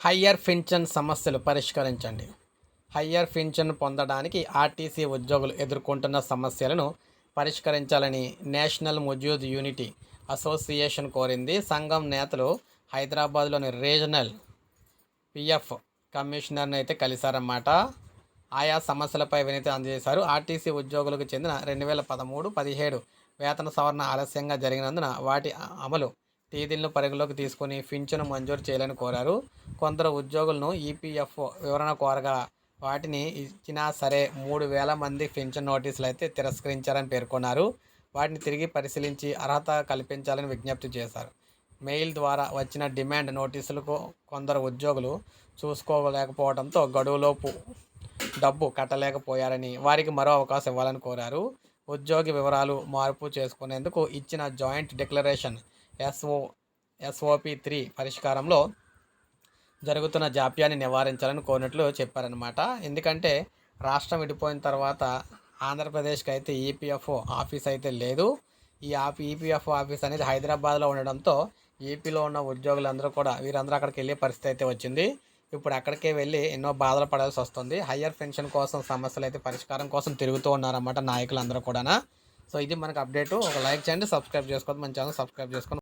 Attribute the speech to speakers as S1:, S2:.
S1: Higher pension సమస్యలు పరిష్కరించండి. Higher pension పొందడానికి ఆర్టీసీ ఉద్యోగులు ఎదుర్కొంటున్న సమస్యలను పరిష్కరించాలని నేషనల్ ముజూద్ యూనిటీ అసోసియేషన్ కోరింది. సంఘం నేతలు హైదరాబాద్లోని రీజనల్ పిఎఫ్ కమిషనర్ని అయితే కలిశారన్నమాట. ఆయా సమస్యలపై వినతి అందజేశారు. ఆర్టీసీ ఉద్యోగులకు చెందిన రెండు వేల పదమూడు పదిహేడు వేతన సవరణ ఆలస్యంగా జరిగినందున వాటి అమలు తేదీలను పరిగణలోకి తీసుకుని పింఛను మంజూరు చేయాలని కోరారు. కొందరు ఉద్యోగులను ఈపీఎఫ్ఓ వివరణ కోరగా వాటిని ఇచ్చినా సరే మూడు వేల మంది పెన్షన్ నోటీసులు అయితే తిరస్కరించారని పేర్కొన్నారు. వాటిని తిరిగి పరిశీలించి అర్హత కల్పించాలని విజ్ఞప్తి చేశారు. మెయిల్ ద్వారా వచ్చిన డిమాండ్ నోటీసులకు కొందరు ఉద్యోగులు చూసుకోలేకపోవడంతో గడువులోపు డబ్బు కట్టలేకపోయారని వారికి మరో అవకాశం ఇవ్వాలని కోరారు. ఉద్యోగి వివరాలు మార్పు చేసుకునేందుకు ఇచ్చిన joint declaration SO SOP three పరిష్కారంలో జరుగుతున్న జాప్యాన్ని నివారించాలని కోరినట్లు చెప్పారనమాట ఎందుకంటే రాష్ట్రం విడిపోయిన తర్వాత ఆంధ్రప్రదేశ్కి అయితే ఈపీఎఫ్ఓ ఆఫీస్ అయితే లేదు. ఈ ఆఫీ ఈపీఎఫ్ఓ ఆఫీస్ అనేది హైదరాబాద్లో ఉండడంతో ఏపీలో ఉన్న ఉద్యోగులందరూ కూడా వీరందరూ అక్కడికి వెళ్ళే పరిస్థితి అయితే వచ్చింది. ఇప్పుడు అక్కడికే వెళ్ళి ఎన్నో బాధలు పడాల్సి వస్తుంది. హయ్యర్ పెన్షన్ కోసం సమస్యలు అయితే పరిష్కారం కోసం తిరుగుతూ ఉన్నారన్నమాట నాయకులందరూ కూడా సో ఇది మనకు అప్డేట్. ఒక లైక్ చేయండి సబ్స్క్రైబ్ చేసుకోవద్దు. మన ఛానల్ సబ్స్క్రైబ్ చేసుకొని